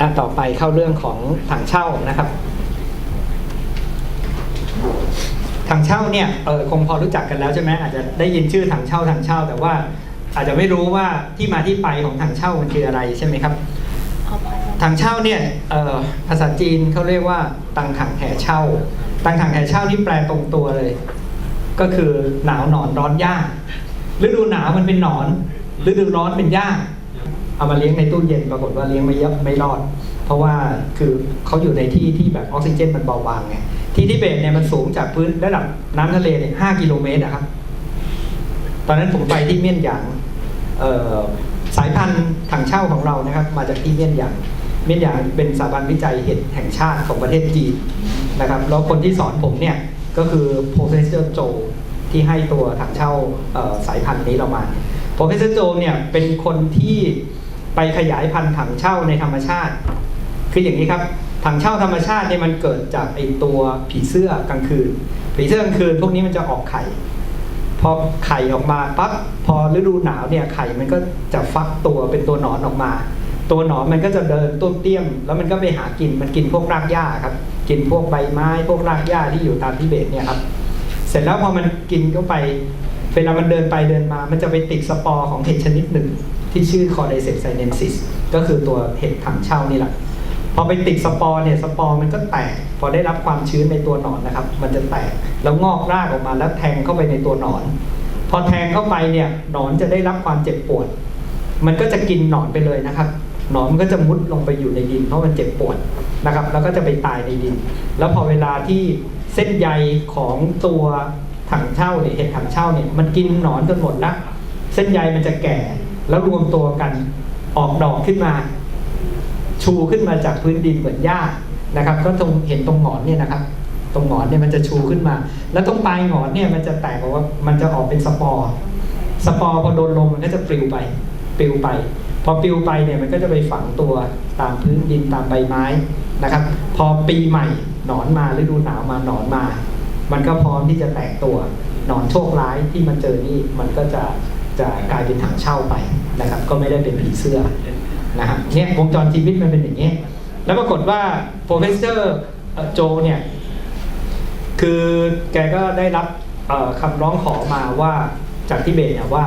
อะต่อไปเข้าเรื่องของถังเช่านะครับถังเช่าเนี่ยเออคงพอรู้จักกันแล้วใช่ไหมอาจจะได้ยินชื่อถังเช่าถังเช่า แต่ว่าอาจจะไม่รู้ว่าที่มาที่ไปของถังเช่ามันคืออะไรใช่ไหมครับถังเช่าเนี่ยภาษาจีนเขาเรียกว่าตังถังแห่เช่า ตังถังแห่เช่านี่แปลตรงตัวเลย ก็คือหนาวหนอนร้อนหญ้าฤดูหนาวมันเป็นหนอนฤดูร้อนเป็นหญ้า เอามาเลี้ยงในตู้เย็นปรากฏว่าเลี้ยงไม่เยอะไม่รอด เพราะว่าคือเขาอยู่ในที่ที่แบบออกซิเจนมันเบาบางไงที่ทิเบตเนี่ยมันสูงจากพื้นระดับน้ำทะเลเนี่ยห้ากิโลเมตรอะครับ ตอนนั้นผมไปที่เมียนหยางสายพันธุ์ถังเช่าของเรานะครับ มาจากที่เมียนหยางเมียนหยางเป็นสถาบันวิจัยเห็ดแห่งชาติของประเทศจีนนะครับแล้วคนที่สอนผมเนี่ยก็คือ professor โจที่ให้ตัวถังเช่าสายพันธุ์นี้เรามา professor โจเนี่ยเป็นคนที่ ไปขยายพันธุ์ถังเช่าในธรรมชาติ คืออย่างนี้ครับ ถังเช่าธรรมชาติเนี่ยมันเกิดจากไอตัวผีเสื้อกลางคืน ผีเสื้อกลางคืน พวกนี้มันจะออกไข่ พอไข่ออกมาปั๊บพอฤดูหนาวเนี่ยไข่มันก็จะฟักตัวเป็นตัวหนอนออกมา ตัวหนอนมันก็จะเดินต้นเตี้ยม แล้วมันก็ไปหากินมันกินพวกรากหญ้าครับ กินพวกใบไม้พวกรากหญ้าที่อยู่ตามทิเบตเนี่ยครับเสร็จแล้วพอมันกินเข้าไปเวลามันเดินไปเดินมา มันจะไปติดสปอร์ของเห็ดชนิดหนึ่ง ที่ชื่อ Cordyceps sinensis ก็คือตัวเห็ดถังเช่านี่แหละ พอไปติดสปอร์เนี่ยสปอร์มันก็แตก พอได้รับความชื้นในตัวหนอนนะครับ มันจะแตกแล้วงอกรากออกมาแล้วแทงเข้าไปในตัวหนอน พอแทงเข้าไปเนี่ยหนอนจะได้รับความเจ็บปวด มันก็จะกินหนอนไปเลยนะครับหนอนมันก็จะมุดลงไปอยู่ในดินเพราะมันเจ็บปวดนะครับ แล้วก็จะไปตายในดิน แล้วพอเวลาที่เส้นใยของตัวถังเช่าเนี่ยเห็ดถังเช่าเนี่ยมันกินหนอนจนหมดละเส้นใยมันจะแก่ แล้วรวมตัวกันออกดอกขึ้นมา ชูขึ้นมาจากพื้นดินเหมือนหญ้านะครับ ก็ตรงเห็นตรงหงอนเนี่ยนะครับ ตรงหงอนเนี่ยมันจะชูขึ้นมา แล้วตรงปลายหงอนเนี่ยมันจะแตกออกว่ามันจะออกเป็นสปอร์สปอร์พอโดนลมมันก็จะปลิวไปปลิวไป พอปลิวไปเนี่ยมันก็จะไปฝังตัวตามพื้นดินตามใบไม้นะครับ พอปีใหม่หนอนมาฤดูหนาวมาหนอนมา มันก็พร้อมที่จะแตกตัวหนอนโชคร้ายที่มันเจอนี่มันก็จะ จะกลายเป็นถังเช่าไปนะครับ ก็ไม่ได้เป็นผีเสื้อนะครับเนี่ยวงจรชีวิตมันเป็นอย่างนี้ แล้วปรากฏว่า professor เอ่อโจเนี่ย คือแกก็ได้รับคำร้องขอมาว่าจากทิเบตเนี่ยว่า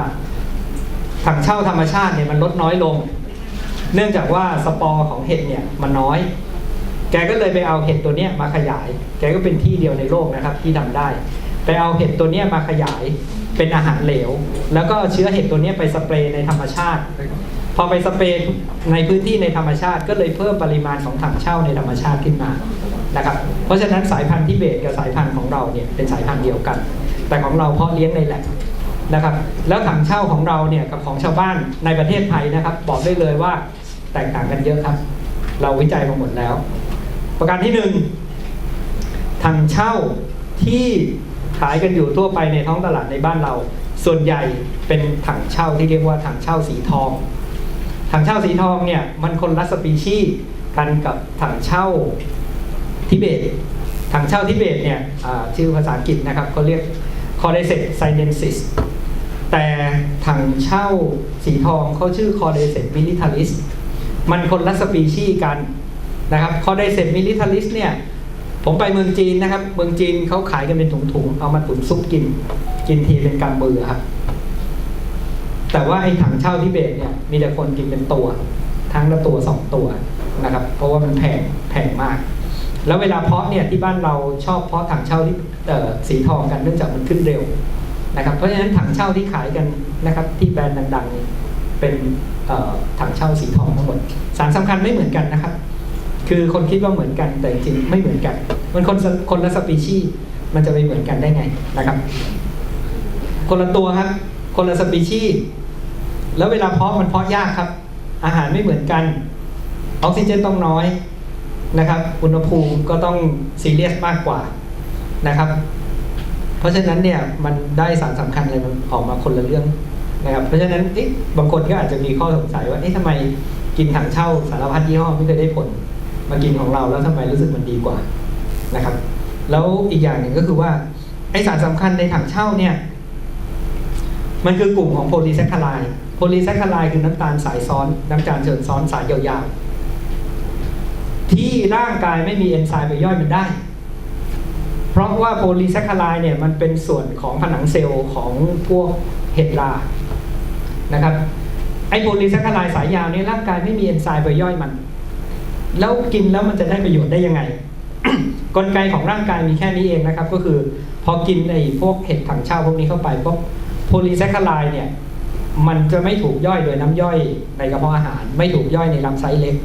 ถังเช่าธรรมชาติเนี่ยมันลดน้อยลง เนื่องจากว่าสปอร์ของเห็ดเนี่ยมันน้อย แกก็เลยไปเอาเห็ดตัวเนี้ยมาขยาย แกก็เป็นที่เดียวในโลกนะครับ ที่ทำได้ ไปเอาเห็ดตัวเนี้ยมาขยาย เป็นอาหารเหลว แล้วก็เอาเชื้อเห็ดตัวนี้ไปสเปรย์ในธรรมชาติ พอไปสเปรย์ในพื้นที่ในธรรมชาติ ก็เลยเพิ่มปริมาณของถังเช่าในธรรมชาติขึ้นมานะครับเพราะฉะนั้นสายพันธุ์ทิเบตกับสายพันธุ์ของเราเนี่ยเป็นสายพันธุ์เดียวกัน แต่ของเราเพาะเลี้ยงในแหลบนะครับแล้วถังเช่าของเราเนี่ยกับของชาวบ้านในประเทศไทยนะครับ บอกได้เลยว่าแตกต่างกันเยอะครับ เราวิจัยมาหมดแล้ว ประการที่หนึ่งถังเช่าที่ ขายกันอยู่ทั่วไปในท้องตลาดในบ้านเรา ส่วนใหญ่เป็นถังเช่าที่เรียกว่าถังเช่าสีทอง ถังเช่าสีทองเนี่ยมันคนละสปีชีส์กันกับถังเช่าทิเบต ถังเช่าทิเบตเนี่ยชื่อภาษาอังกฤษนะครับเขาเรียก Cordyceps sinensis แต่ถังเช่าสีทองเขาชื่อ Cordyceps militaris มันคนละสปีชีส์กันนะครับ Cordyceps militaris เนี่ย ผมไปเมืองจีนนะครับ เมืองจีนเขาขายกันเป็นถุงๆ เอามาตุ๋นซุปกิน กินทีเป็นกำมือครับ แต่ว่าไอ้ถังเช่าทิเบตเนี่ย มีแต่คนกินเป็นตัว ทั้งละตัวสองตัวนะครับ เพราะว่ามันแพงแพงมาก แล้วเวลาเพาะเนี่ยที่บ้านเราชอบเพาะถังเช่าที่สีทองกันเนื่องจากมันขึ้นเร็วนะครับ เพราะฉะนั้นถังเช่าที่ขายกันนะครับ ที่แบรนด์ดังๆ เป็นถังเช่าสีทองทั้งหมด สารสำคัญไม่เหมือนกันนะครับ คือคนคิดว่าเหมือนกันแต่จริงไม่เหมือนกัน มันคนคนละสปีชีส์มันจะไปเหมือนกันได้ไงนะครับ คนละตัวครับคนละสปีชีส์แล้วเวลาเพาะมันเพาะยากครับ อาหารไม่เหมือนกัน ออกซิเจนต้องน้อยนะครับ อุณหภูมิก็ต้องซีเรียสมากกว่านะครับ เพราะฉะนั้นเนี่ยมันได้สารสำคัญอะไรมันออกมาคนละเรื่องนะครับ เพราะฉะนั้นเอ๊ะบางคนก็อาจจะมีข้อสงสัยว่าเอ๊ะทำไมกินถังเช่าสารพัดยี่ห้อไม่เคยได้ผล มากินของเราแล้วทำไมรู้สึกมันดีกว่านะครับ แล้วอีกอย่างหนึ่งก็คือว่าไอสารสำคัญในถังเช่าเนี่ย มันคือกลุ่มของโพลีแซคคาไลโพลีแซคคาไลคือน้ำตาลสายซ้อนน้ำตาลเชิญซ้อนสายยาวๆ ที่ร่างกายไม่มีเอนไซม์ไปย่อยมันได้ เพราะว่าโพลีแซคคาไลเนี่ยมันเป็นส่วนของผนังเซลล์ของพวกเห็ดรานะครับไอโพลีแซคคาไลสายยาวเนี่ยร่างกายไม่มีเอนไซม์ไปย่อยมัน แล้วกินแล้วมันจะได้ประโยชน์ได้ยังไง กลไกของร่างกายมีแค่นี้เองนะครับ ก็คือพอกินไอ้พวกเห็ดถังเช่าพวกนี้เข้าไปปุ๊บโพลีแซคคาไลด์เนี่ยมันจะไม่ถูกย่อยโดยน้ำย่อยในกระเพาะอาหาร ไม่ถูกย่อยในลำไส้เล็ก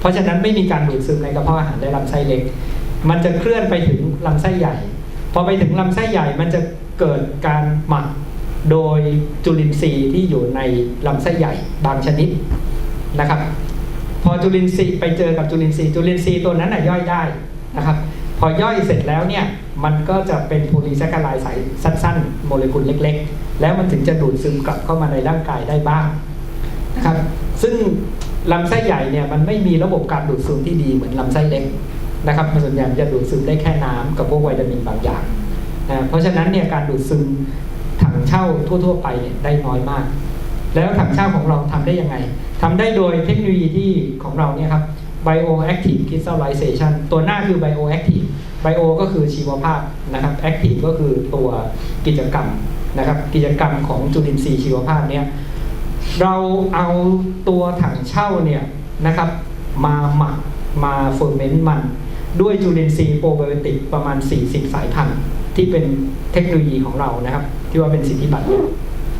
เพราะฉะนั้นไม่มีการดูดซึมในกระเพาะอาหารและลำไส้เล็ก มันจะเคลื่อนไปถึงลำไส้ใหญ่ พอไปถึงลำไส้ใหญ่มันจะเกิดการหมักโดยจุลินทรีย์ที่อยู่ในลำไส้ใหญ่บางชนิดนะครับ พอจุลินทรีย์ไปเจอกับจุลินทรีย์จุลินทรีย์ตัวนั้นน่ะย่อยได้นะครับ พอย่อยเสร็จแล้วเนี่ยมันก็จะเป็นโพลีแซคคาไลด์สายสั้น ๆ โมเลกุลเล็ก ๆ แล้วมันถึงจะดูดซึมกลับเข้ามาในร่างกายได้บ้างนะครับ ซึ่งลำไส้ใหญ่เนี่ยมันไม่มีระบบการดูดซึมที่ดีเหมือนลำไส้เล็กนะครับมันส่วนใหญ่จะดูดซึมได้แค่น้ำกับพวกวิตามินบางอย่างนะเพราะฉะนั้นเนี่ยการดูดซึมถังเช่าทั่ว ๆ ไปเนี่ยได้น้อยมาก แล้วถังเช่าของเราทำได้ยังไง ทำได้โดยเทคโนโลยีที่ของเราเนี่ยครับ bioactive crystallization ตัวหน้าคือ bioactive bio ก็คือชีวภาพนะครับ active ก็คือตัวกิจกรรมนะครับ กิจกรรมของจุลินทรีย์ชีวภาพเนี่ยเราเอาตัวถังเช่าเนี่ยนะครับ มาหมักมาเฟอร์เมนต์มัน ด้วยจุลินทรีย์โปรไบโอติกประมาณ 40 สายพันธุ์ที่เป็นเทคโนโลยีของเรานะครับ ที่ว่าเป็นสิทธิบัตร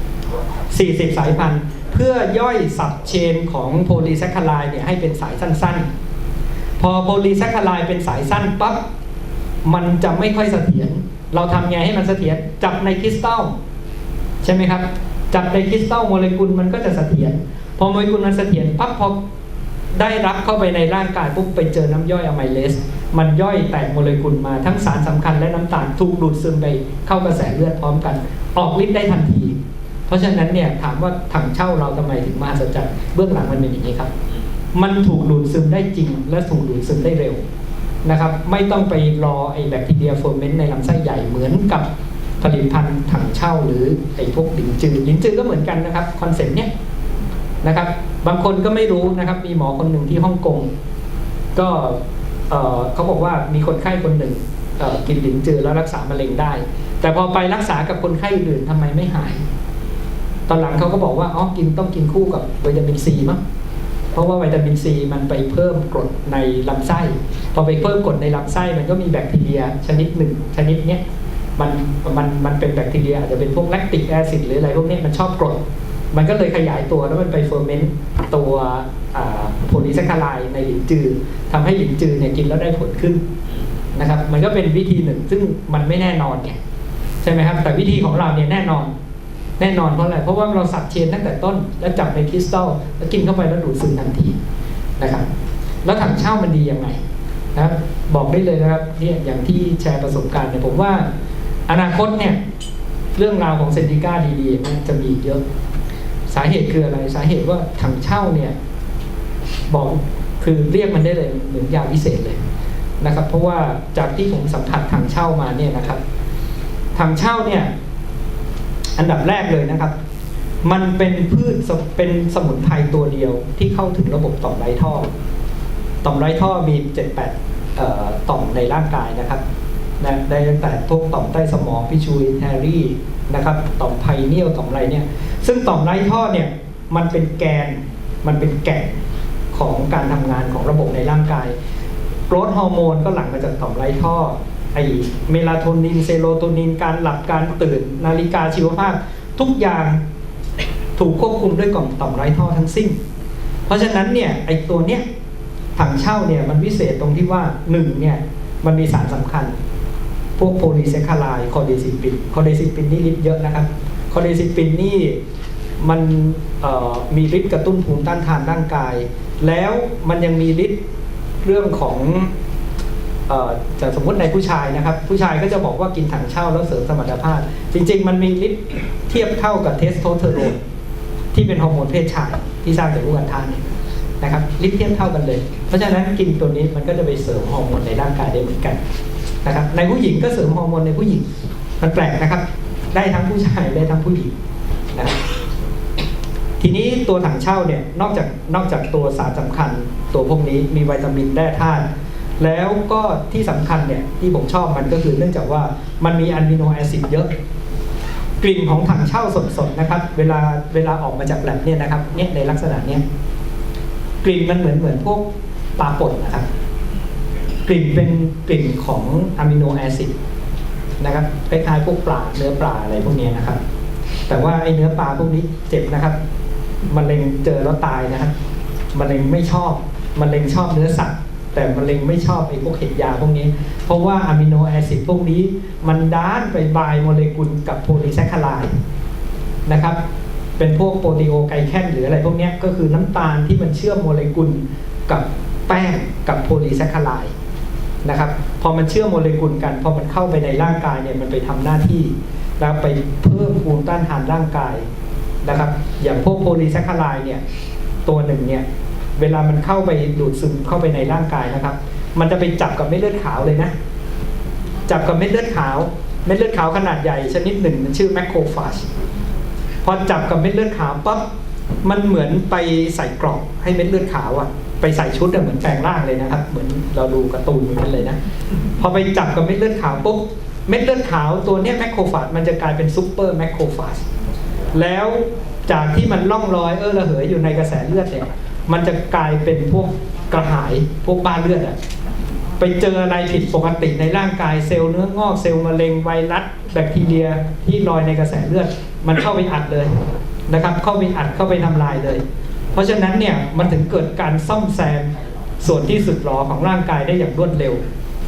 40 สายพันธุ์ พื่อย่อยสับเชนของโพลีแซคคาไลด์เนี่ยให้เป็นสายสั้นๆ พอโพลีแซคคาไลด์เป็นสายสั้นปั๊บมันจะไม่ค่อยเสถียรเราทำไงให้มันเสถียรจับในคริสตัลใช่ไหมครับ จับในคริสตัลโมเลกุลมันก็จะเสถียรพอโมเลกุลมันเสถียรปั๊บพอได้รับเข้าไปในร่างกายปุ๊บไปเจอน้ำย่อยอะไมเลส มันย่อยแตกโมเลกุลมาทั้งสารสำคัญและน้ำตาลถูกดูดซึมไปเข้ากระแสเลือดพร้อมกัน ออกฤทธิ์ได้ทันที เพราะฉะนั้นเนี่ยถามว่าถังเช่าเราทำไมถึงมหัศจรรย์เบื้องหลังมันเป็นอย่างนี้ครับ มันถูกดูดซึมได้จริง และถูกดูดซึมได้เร็วนะครับ ไม่ต้องไปรอไอ้แบคทีเรียเฟเมนต์ในลำไส้ใหญ่เหมือนกับผลิตภัณฑ์ถังเช่าหรือไอ้พวกหลินจือหลินจือก็เหมือนกันนะครับคอนเซ็ปต์เนี้ยนะครับ บางคนก็ไม่รู้นะครับ มีหมอคนหนึ่งที่ฮ่องกงก็เออเขาบอกว่ามีคนไข้คนหนึ่งกินหลินจือแล้วรักษามะเร็งได้ แต่พอไปรักษากับคนไข้อื่นทำไมไม่หาย ตอนหลังเขาก็บอกว่าอ๋อกินต้องกินคู่กับวิตามินซีมั้งเพราะว่าวิตามินซีมันไปเพิ่มกรดในลำไส้ พอไปเพิ่มกรดในลำไส้มันก็มีแบคทีเรียชนิดหนึ่งชนิดเนี้ยมันมันมันเป็นแบคทีเรียอาจจะเป็นพวกแลคติกแอซิดหรืออะไรพวกนี้มันชอบกรด มันก็เลยขยายตัวแล้วมันไปเฟอร์เมนต์ตัวโพลีแซคคาไลในหลินจือทำให้หลินจือเนี่ยกินแล้วได้ผลขึ้นนะครับ มันก็เป็นวิธีหนึ่งซึ่งมันไม่แน่นอนไงใช่ไหมครับ แต่วิธีของเราเนี่ยแน่นอน แน่นอนเพราะอะไรเพราะว่าเราสับเชนตั้งแต่ต้น แล้วจับในคริสตัลแล้วกินเข้าไปแล้วดูดซึมทันทีนะครับ แล้วถังเช่ามันดียังไงนะครับบอกได้เลยนะครับเนี่ยอย่างที่แชร์ประสบการณ์เนี่ยผมว่าอนาคตเนี่ยเรื่องราวของเซนติก้าดีๆเนี่ยจะมีเยอะ สาเหตุคืออะไรสาเหตุว่าถังเช่าเนี่ยบอกคือเรียกมันได้เลยเหมือนยาวิเศษเลยนะครับ เพราะว่าจากที่ผมสัมผัสถังเช่ามาเนี่ยนะครับถังเช่าเนี่ย อันดับแรกเลยนะครับ มันเป็นพืชเป็นสมุนไพรตัวเดียวที่เข้าถึงระบบต่อมไรท่อ ต่อมไรท่อมีเจ็ดแปดต่อมในร่างกายนะครับนะได้ตั้งแต่พวกต่อมใต้สมองพิชูอินแทรี่นะครับ ต่อมไพเนียลต่อมไรเนี่ย ซึ่งต่อมไรท่อเนี่ยมันเป็นแกนมันเป็นแก่นของการทำงานของระบบในร่างกายโกรทฮอร์โมนก็หลั่งมาจากต่อมไรท่อ ไอเมลาโทนินเซโรโทนินการหลับการตื่น นาฬิกาชีวภาพ ทุกอย่างถูกควบคุมด้วยกล่องต่อมไร้ท่อทั้งสิ้น เพราะฉะนั้นเนี่ยไอตัวเนี้ยถังเช่าเนี่ยมันวิเศษตรงที่ว่าหนึ่งเนี่ยมันมีสารสำคัญ พวกโพลีแซคคาไลคอเดซิปินคอเดซิปินนี่ฤทธิ์เยอะนะครับคอเดซิปินนี่มันมีฤทธิ์กระตุ้นภูมิต้านทานร่างกาย แล้วมันยังมีฤทธิ์เรื่องของ จะสมมติในผู้ชายนะครับ ผู้ชายก็จะบอกว่ากินถังเช่าแล้วเสริมสมรรถภาพ จริง ๆ มันมีฤทธิ์เทียบเท่ากับเทสโทสเตอโรนที่เป็นฮอร์โมนเพศชายที่สร้างจากลูกอัณฑะเนี่ยนะครับฤทธิ์เทียบเท่ากันเลย เพราะฉะนั้นกินตัวนี้มันก็จะไปเสริมฮอร์โมนในร่างกายได้เหมือนกันนะครับในผู้หญิงก็เสริมฮอร์โมนในผู้หญิงมันแปลกนะครับ ได้ทั้งผู้ชายได้ทั้งผู้หญิงนะครับทีนี้ตัวถังเช่าเนี่ยนอกจากนอกจากตัวสารสำคัญ ตัวพวกนี้มีวิตามินแร่ธาตุ แล้วก็ที่สำคัญเนี่ยที่ผมชอบมันก็คือเนื่องจากว่ามันมีอะมิโนแอซิดเยอะ กลิ่นของถังเช่าสดๆนะครับ เวลาเวลาออกมาจากแลบเนี่ยนะครับเนี่ยในลักษณะเนี้ยกลิ่นมันเหมือนเหมือนพวกปลาป่นนะครับ กลิ่นเป็นกลิ่นของอะมิโนแอซิดนะครับคล้ายๆพวกปลาเนื้อปลาอะไรพวกนี้นะครับ แต่ว่าไอ้เนื้อปลาพวกนี้เจ็บนะครับมะเร็งเจอแล้วตายนะครับมะเร็งไม่ชอบมะเร็งชอบเนื้อสัตว์ แต่มะเร็งไม่ชอบไอ้พวกเห็ดยาพวกนี้ เพราะว่าอะมิโนแอซิดพวกนี้มันด้านไปบายโมเลกุลกับโพลีแซคคาไลด์นะครับ เป็นพวกโปรตีโอไกแคนหรืออะไรพวกนี้ก็คือน้ำตาลที่มันเชื่อมโมเลกุลกับแป้งกับโพลีแซคคาไลด์นะครับพอมันเชื่อมโมเลกุลกันพอมันเข้าไปในร่างกายเนี่ยมันไปทำหน้าที่แล้วไปเพิ่มภูมิต้านทานร่างกายนะครับ อย่างพวกโพลีแซคคาไลด์เนี่ยตัวหนึ่งเนี่ย เวลามันเข้าไปดูดซึมเข้าไปในร่างกายนะครับ มันจะไปจับกับเม็ดเลือดขาวเลยนะ จับกับเม็ดเลือดขาว เม็ดเลือดขาวขนาดใหญ่ชนิดหนึ่งมันชื่อแมคโครฟาจพอจับกับเม็ดเลือดขาวปั๊บมันเหมือนไปใส่กรอบให้เม็ดเลือดขาวอะไปใส่ชุดอะเหมือนแปลงร่างเลยนะครับ เหมือนเราดูการ์ตูนเหมือนกันเลยนะ พอไปจับกับเม็ดเลือดขาวปุ๊บเม็ดเลือดขาวตัวเนี้ยแมคโครฟาจมันจะกลายเป็นซูเปอร์แมคโครฟาจแล้วจากที่มันล่องลอยเออระเหยอยู่ในกระแสเลือดเนี่ย มันจะกลายเป็นพวกกระหายพวกบ้าเลือดอะไปเจออะไรผิดปกติในร่างกายเซลล์เนื้องอกเซลล์มะเร็งไวรัสแบคทีเรียที่ลอยในกระแสเลือด มันเข้าไปอัดเลยนะครับ เข้าไปอัดเข้าไปทำลายเลย เพราะฉะนั้นเนี่ยมันถึงเกิดการซ่อมแซมส่วนที่สึกหรอของร่างกายได้อย่างรวดเร็ว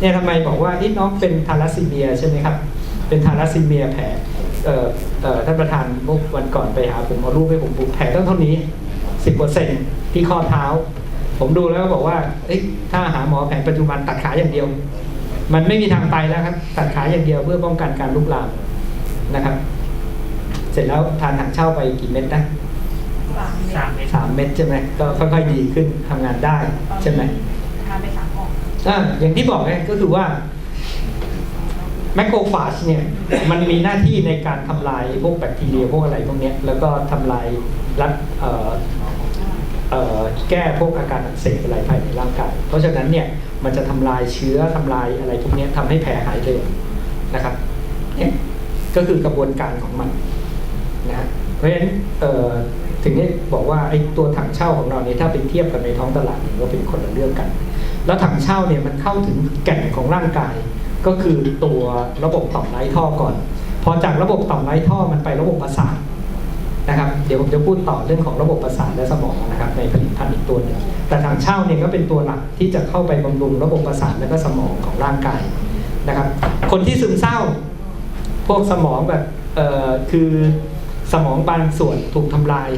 เนี่ยทำไมบอกว่าที่น้องเป็นทาลัสซีเมียใช่ไหมครับเป็นทาลัสซีเมียแผลท่านประธานเมื่อวันก่อนไปหาผมเอารูปให้ผมดูแผลตั้งเท่านี้ สิบเปอร์เซ็นที่ข้อเท้า ผมดูแล้วก็บอกว่าเอ้ยถ้าหาหมอแผนปัจจุบันตัดขาอย่างเดียว มันไม่มีทางไปแล้วครับ ตัดขาอย่างเดียวเพื่อป้องกันการลุกลามนะครับ เสร็จแล้วทานถังเช่าไปกี่เม็ดนะสามเม็ดสามเม็ดใช่ไหมก็ค่อยๆดีขึ้นทำงานได้ใช่ไหมทานไปสามกล่องอ่าอย่างที่บอกไงก็คือว่าแมคโครฟาจเนี่ยมันมีหน้าที่ในการทำลายพวกแบคทีเรียพวกอะไรพวกเนี้ยแล้วก็ทำลายรัดเอ่อเอ่อ แก้พวกอาการอักเสบอะไรภายในร่างกาย เพราะฉะนั้นเนี่ยมันจะทำลายเชื้อทำลายอะไรพวกนี้ยทำให้แผลหายเร็วนะครับเนี่ยก็คือกระบวนการของมันนะฮะเพราะฉะนั้นเอ่อถึงได้บอกว่าไอ้ตัวถังเช่าของเราเนี่ยถ้าไปเทียบกันในท้องตลาดเนี่ยก็เป็นคนละเรื่องกัน แล้วถังเช่าเนี่ยมันเข้าถึงแก่นของร่างกาย ก็คือตัวระบบต่อมไร้ท่อก่อน พอจากระบบต่อมไร้ท่อมันไประบบประสาท นะครับเดี๋ยวผมจะพูดต่อเรื่องของระบบประสาทและสมองนะครับในผลิตภัณฑ์อีกตัวหนึ่งแต่ถังเช่าเนี่ยก็เป็นตัวหลักที่จะเข้าไปบำรุงระบบประสาทและก็สมองของร่างกายนะครับ คนที่ซึมเศร้า พวกสมองแบบเอ่อคือสมองบางส่วนถูกทำลาย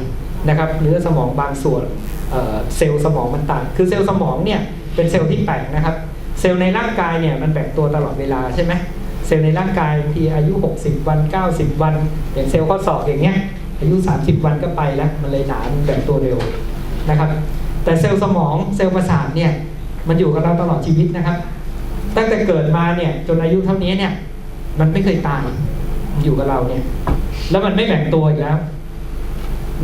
นะครับเนื้อสมองบางส่วนเเซลล์สมองมันต่างคือเซลล์สมองเนี่ยเป็นเซลล์ที่แปลกนะครับเซลล์ในร่างกายเนี่ยมันแบ่งตัวตลอดเวลาใช่ไหมเซลล์ในร่างกายบางทีอายุ 60 วัน 90 วันอย่างเซลล์ข้อศอกอย่างเงี้ย อายุ 30 วันก็ไปแล้วมันเลยหนามันแบ่งตัวเร็วนะครับ แต่เซลล์สมองเซลล์ประสาทเนี่ยมันอยู่กับเราตลอดชีวิตนะครับ ตั้งแต่เกิดมาเนี่ยจนอายุเท่านี้เนี่ยมันไม่เคยตายอยู่กับเราเนี่ย แล้วมันไม่แบ่งตัวอีกแล้ว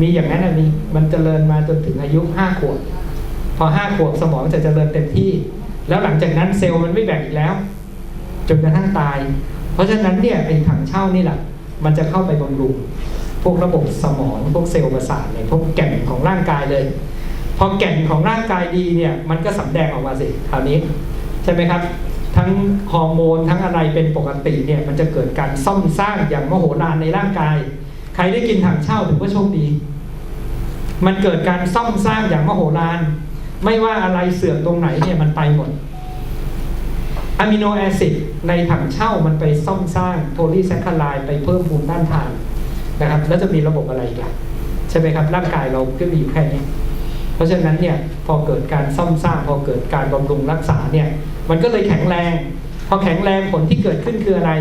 มีอย่างนั้นนะมีมันเจริญมาจนถึงอายุห้าขวบพอห้าขวบสมองจะเจริญเต็มที่ แล้วหลังจากนั้นเซลล์มันไม่แบ่งอีกแล้ว จนกระทั่งตาย เพราะฉะนั้นเนี่ยไอ้ถังเช่านี่แหละมันจะเข้าไปบำรุง พวกระบบสมองพวกเซลล์ประสาทเนี่ยพวกแก่นของร่างกายเลย พอแก่นของร่างกายดีเนี่ยมันก็สำแดงออกมาสิคราวนี้ใช่ไหมครับ ทั้งฮอร์โมนทั้งอะไรเป็นปกติเนี่ยมันจะเกิดการซ่อมสร้างอย่างมโหฬารในร่างกาย ใครได้กินถังเช่าถือว่าโชคดี มันเกิดการซ่อมสร้างอย่างมโหฬารไม่ว่าอะไรเสื่อมตรงไหนเนี่ยมันไปหมดอะมิโนแอซิดในถังเช่ามันไปซ่อมสร้างโพลีแซคคาไลด์ไปเพิ่มภูมิต้านทาน นะครับ แล้วจะมีระบบอะไรอีกล่ะใช่ไหมครับร่างกายเราก็มีอยู่แค่นี้ เพราะฉะนั้นเนี่ยพอเกิดการซ่อมสร้างพอเกิดการบำรุงรักษาเนี่ย มันก็เลยแข็งแรง พอแข็งแรงผลที่เกิดขึ้นคืออะไร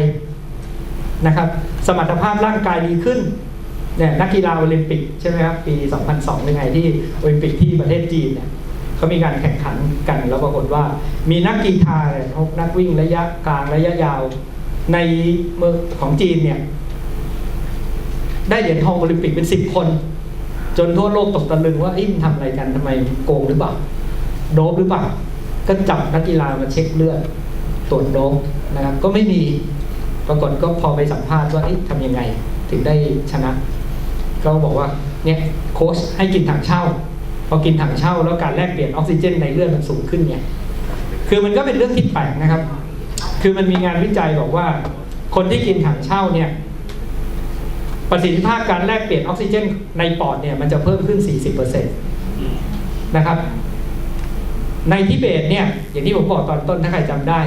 นะครับ สมรรถภาพร่างกายดีขึ้นเนี่ยนักกีฬาโอลิมปิกใช่ไหมครับปี 2002เป็นไงที่โอลิมปิกที่ประเทศจีนเนี่ยเขามีการแข่งขันกันแล้วปรากฏว่า มีนักกีฬาเนี่ยนักวิ่งระยะกลางระยะยาวในเมืองของจีนเนี่ย ได้เหรียญทองโอลิมปิกเป็นสิบคน จนทั่วโลกตกตะลึงว่าอ้ยมันทำอะไรกันทำไมโกงหรือเปล่าโดบหรือเปล่า ก็จับนักกีฬามาเช็คเลือดตรวจโดบนะครับ ก็ไม่มีปรากฏก็พอไปสัมภาษณ์ว่าเอ๊ะทำยังไง ถึงได้ชนะ ก็บอกว่าเนี่ยโค้ชให้กินถังเช่าพอกินถังเช่าแล้วการแลกเปลี่ยนออกซิเจนในเลือดมันสูงขึ้นเนี่ยคือมันก็เป็นเรื่องที่แปลกนะครับ คือมันมีงานวิจัยบอกว่า คนที่กินถังเช่าเนี่ย ประสิทธิภาพการแลกเปลี่ยนออกซิเจนในปอดเนี่ยมันจะเพิ่มขึ้น 40%นะครับ ในทิเบตเนี่ยอย่างที่ผมบอกตอนต้นถ้าใครจำได้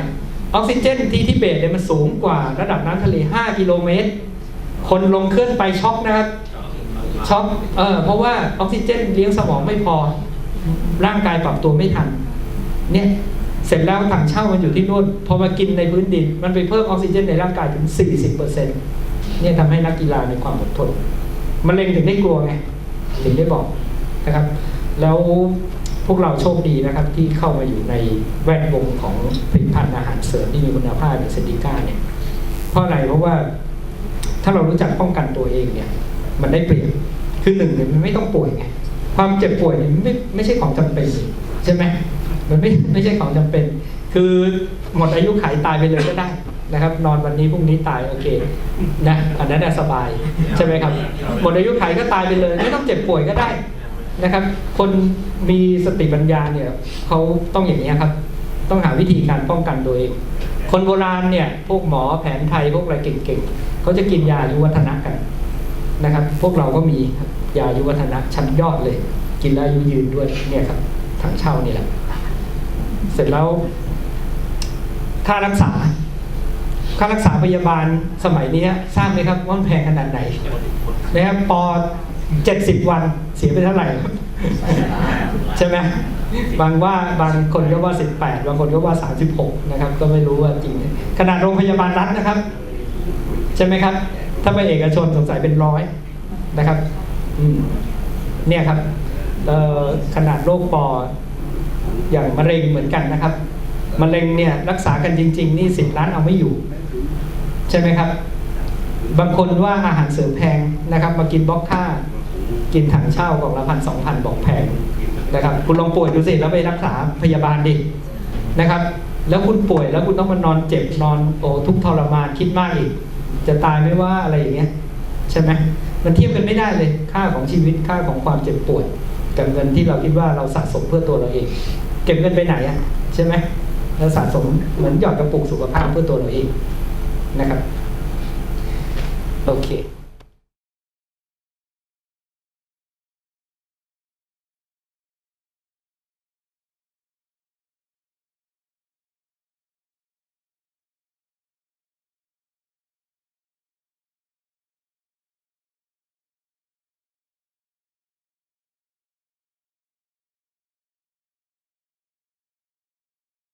ออกซิเจนที่ทิเบตเนี่ยมันสูงกว่าระดับน้ำทะเล 5 กิโลเมตร คนลงเครื่องไปช็อกนะครับช็อกเออเพราะว่าออกซิเจนเลี้ยงสมองไม่พอ ร่างกายปรับตัวไม่ทัน เนี่ยเสร็จแล้วถังเช่ามันอยู่ที่นู่นพอมากินในพื้นดิน มันไปเพิ่มออกซิเจนในร่างกายถึง 40%เนี่ยทำให้นักกีฬามีความอดทนมะเร็งถึงได้กลัวไงถึงได้บอกนะครับ แล้วพวกเราโชคดีนะครับ ที่เข้ามาอยู่ในแวดวงของผลิตภัณฑ์อาหารเสริมที่มีคุณภาพอย่างเซนดิก้าเนี่ย เพราะอะไรเพราะว่าถ้าเรารู้จักป้องกันตัวเองเนี่ย มันได้เปรียบคือหนึ่งเนี่ยมันไม่ต้องป่วยไงความเจ็บป่วยเนี่ยไม่ไม่ใช่ของจำเป็นใช่ไหมมันไม่ไม่ใช่ของจำเป็น คือหมดอายุขัยตายไปเลยก็ได้ นะครับ นอนวันนี้พรุ่งนี้ตายโอเคนะอันนั้นสบายใช่ไหมครับหมดอายุขัยก็ตายไปเลย ไม่ต้องเจ็บป่วยก็ได้นะครับ คนมีสติปัญญาเนี่ยเขาต้องอย่างนี้ครับ ต้องหาวิธีการป้องกันตัวเองคนโบราณเนี่ยพวกหมอแผนไทยพวกอะไรเก่งๆเขาจะกินยาอายุวัฒนะกันนะครับ พวกเราก็มียาอายุวัฒนะชั้นยอดเลย กินแล้วอายุยืนด้วยเนี่ยครับถังเช่านี่แหละเสร็จแล้วค่ารักษา ค่ารักษาพยาบาลสมัยนี้ทราบไหมครับว่ามันแพงขนาดไหนนะครับปอเจ็ดสิบวันเสียไปเท่าไหร่ ใช่ไหมบางว่าบางคนก็ว่าสิบแปดบางคนก็ว่าสามสิบหกนะครับ ก็ไม่รู้ว่าจริง ขนาดโรงพยาบาลรัฐนะครับ ใช่ไหมครับ ถ้าไปเอกชนสงสัยเป็นร้อยนะครับเนี่ยครับขนาดโรคปออย่างมะเร็งเหมือนกันนะครับมะเร็งเนี่ยรักษากันจริง ๆ นี่สิบล้านเอาไม่อยู่ ใช่ไหมครับ บางคนว่าอาหารเสริมแพงนะครับ มากินบล็อกค่า กินถังเช่ากล่องละพันสองพันบอกแพงนะครับ คุณลองป่วยดูสิแล้วไปรักษาพยาบาลดินะครับ แล้วคุณป่วยแล้วคุณต้องมานอนเจ็บนอนโอ้ทุกทรมานคิดมากอีก จะตายไม่ว่าอะไรอย่างเงี้ยใช่ไหมมันเทียบกันไม่ได้เลยค่าของชีวิตค่าของความเจ็บปวยกับเงินที่เราคิดว่าเราสะสมเพื่อตัวเราเอง เก็บเงินไปไหนอะใช่ไหมเราสะสมเหมือนหยอดกระปุกสุขภาพเพื่อตัวเราเอง นะครับ โอเค